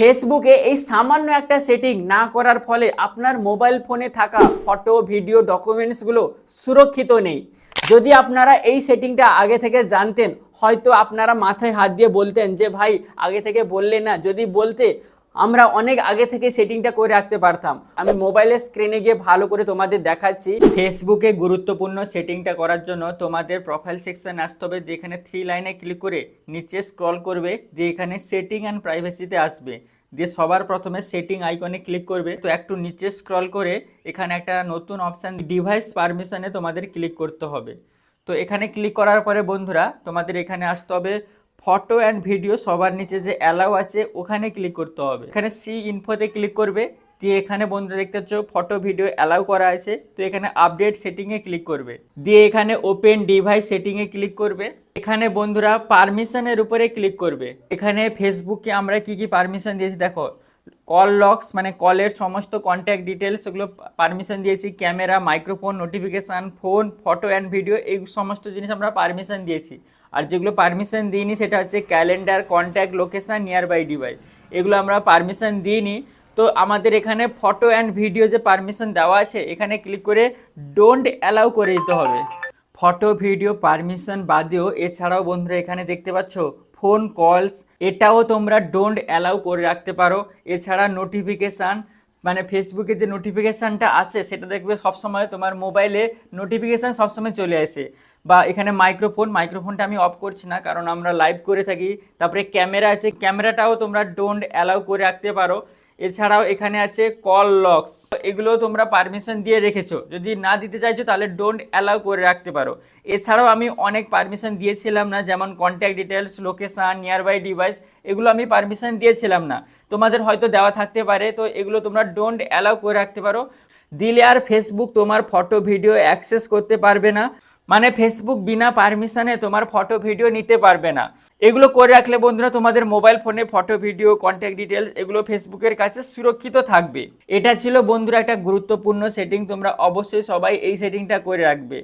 ফেসবুকে এই সামান্য একটা সেটিং না করার ফলে আপনার মোবাইল ফোনে থাকা ফটো ভিডিও ডকুমেন্টসগুলো সুরক্ষিত নেই। যদি আপনারা এই সেটিংটা আগে থেকে জানতেন, হয়তো আপনারা মাথায় হাত দিয়ে বলতেন যে, ভাই, আগে থেকে বললে না। যদি বলতে আমরা অনেক আগে থেকে সেটিংটা করে রাখতে পারতাম। আমি মোবাইলের স্ক্রিনে গিয়ে ভালো করে তোমাদের দেখাচ্ছি। ফেসবুকে গুরুত্বপূর্ণ সেটিংটা করার জন্য তোমাদের প্রোফাইল সেকশন আসতে হবে যেখানে থ্রি লাইনে ক্লিক করে নিচে স্ক্রল করবে, দিয়ে এখানে সেটিং অ্যান্ড প্রাইভেসিতে আসবে। দিয়ে সবার প্রথমে সেটিং আইকনে ক্লিক করবে। তো একটু নিচে স্ক্রল করে এখানে একটা নতুন অপশান ডিভাইস পারমিশনে তোমাদের ক্লিক করতে হবে। তো এখানে ক্লিক করার পরে বন্ধুরা, তোমাদের এখানে আসতে হবে ফটো অ্যান্ড ভিডিও সবার নিচে যে অ্যালাউ আছে, ওখানে ক্লিক করতে হবে। এখানে সি ইনফোতে ক্লিক করবে, দিয়ে এখানে বন্ধুরা দেখতে পাচ্ছ ফটো ভিডিও অ্যালাউ করা আছে, তো এখানে আপডেট সেটিংয়ে ক্লিক করবে। দিয়ে এখানে ওপেন ডিভাইস সেটিংয়ে ক্লিক করবে। এখানে বন্ধুরা পারমিশনের উপরে ক্লিক করবে। এখানে ফেসবুকে আমরা কি কি পারমিশন দিয়েছি, দেখো কল লক্স মানে কলের সমস্ত কন্ট্যাক্ট ডিটেলস ওগুলো পারমিশন দিয়েছি camera microphone notification phone photo and video এই সমস্ত জিনিস আমরা পারমিশন দিয়েছি। আর যেগুলো পারমিশন দিইনি, সেটা হচ্ছে calendar contact location nearby device এগুলো আমরা পারমিশন দিইনি। তো আমাদের এখানে ফটো অ্যান্ড ভিডিও যে পারমিশন দেওয়া আছে, এখানে ক্লিক করে ডোন্ট অ্যালাউ করে দিতে হবে। ফটো ভিডিও পারমিশন বাদেও, এছাড়াও বন্ধুরা এখানে দেখতে পাচ্ছ ফোন কলস, এটাও তোমরা ডোন্ট অ্যালাউ করে রাখতে পারো। এছাড়া নোটিফিকেশান মানে ফেসবুকে যে নোটিফিকেশানটা আসে, সেটা দেখবে সবসময় তোমার মোবাইলে নোটিফিকেশান সবসময় চলে আসে। বা এখানে মাইক্রোফোন মাইক্রোফোনটা আমি অফ করছি না, কারণ আমরা লাইভ করে থাকি। তারপরে ক্যামেরা আছে ক্যামেরাটাও তোমরা ডোন্ট অ্যালাউ করে রাখতে পারো। এছাড়াও এখানে আছে কল লক্স এগুলো তোমরা পারমিশন দিয়ে রেখেছো। যদি না দিতে চাইছো, তাহলে ডোন্ট অ্যালাউ করে রাখতে পারো। এছাড়াও আমি অনেক পারমিশন দিয়েছিলাম না, যেমন contact details location nearby device এগুলো আমি পারমিশন দিয়েছিলাম না। তোমাদের হয়তো দেওয়া থাকতে পারে, তো এগুলো তোমরা ডোন্ট অ্যালাউ করে রাখতে পারো। দিলে আর ফেসবুক তোমার ফটো ভিডিও অ্যাক্সেস করতে পারবে না। মানে ফেসবুক বিনা পারমিশনে তোমার ফটো ভিডিও নিতে পারবে না। এগুলো করে রাখলে বন্ধুরা তোমাদের মোবাইল ফোনে ফটো ভিডিও কন্ট্যাক্ট ডিটেলস এগুলো ফেসবুকের কাছে সুরক্ষিত থাকবে। এটা ছিল বন্ধুরা একটা গুরুত্বপূর্ণ সেটিং তোমরা অবশ্যই সবাই এই সেটিংটা করে রাখবে।